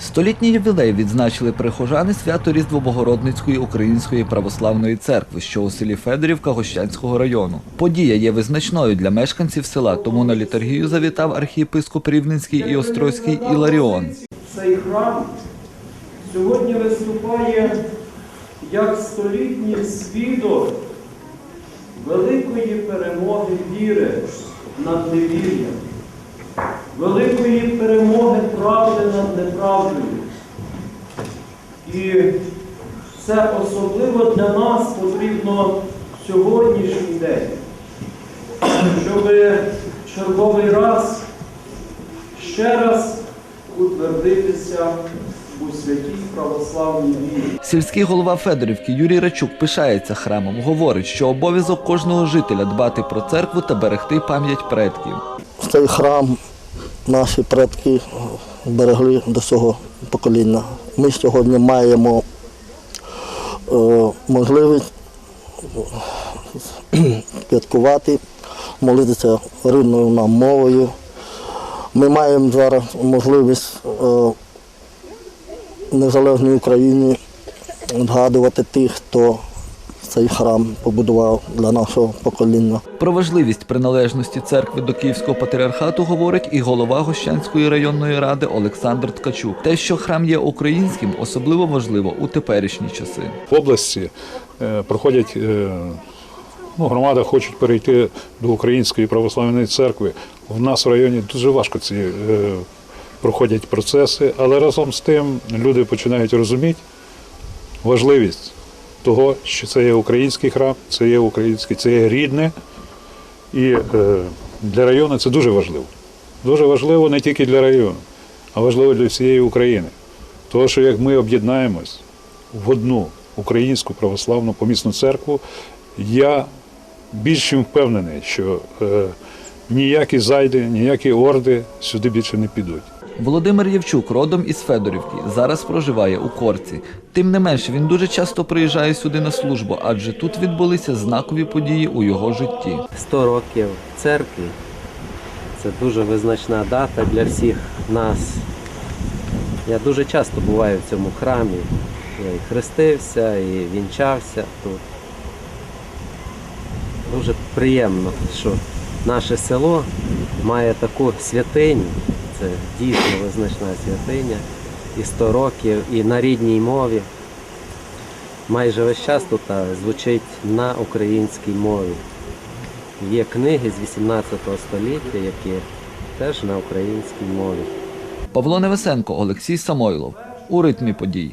Столітній ювілей відзначили прихожани свято Різдво Богородницької Української православної церкви, що у селі Федорівка Гощанського району. Подія є визначною для мешканців села, тому на літургію завітав архієпископ Рівненський і Острозький Іларіон. Цей храм сьогодні виступає як столітній свідок великої перемоги віри над невір'ям, великої перемоги над неправдою. І це особливо для нас потрібно сьогоднішній день, щоб черговий раз ще раз утвердитися у святій православній вірі. Сільський голова Федорівки Юрій Рачук пишається храмом. Говорить, що обов'язок кожного жителя дбати про церкву та берегти пам'ять предків. Цей храм наші предки берегли до цього покоління. Ми сьогодні маємо е, можливість е, святкувати, молитися рідною нам мовою. Ми маємо зараз можливість е, в незалежній Україні згадувати тих, хто цей храм побудував для нашого покоління. Про важливість приналежності церкви до Київського патріархату говорить і голова Гощанської районної ради Олександр Ткачук. Те, що храм є українським, особливо важливо у теперішні часи. в області е, проходять, е, ну, громада хочуть перейти до Української православної церкви. В нас в районі дуже важко ці е, проходять процеси, але разом з тим люди починають розуміти важливість того, що це є український храм, це є український, це є рідне. І е, для району це дуже важливо. Дуже важливо не тільки для району, а важливо для всієї України. Тому що як ми об'єднаємось в одну українську православну помісну церкву, я більш впевнений, що е, ніякі зайди, ніякі орди сюди більше не підуть. Володимир Євчук родом із Федорівки, зараз проживає у Корці. Тим не менше, він дуже часто приїжджає сюди на службу, адже тут відбулися знакові події у його житті. 100 років церкві. Це дуже визначна дата для всіх нас. Я дуже часто буваю в цьому храмі. Я і хрестився, і вінчався тут. Дуже приємно, що наше село має таку святиню. Це дійсно визначна святиня. І 100 років, і на рідній мові. Майже весь час тут звучить на українській мові. Є книги з 18 століття, які теж на українській мові. Павло Невесенко, Олексій Самойлов у ритмі подій.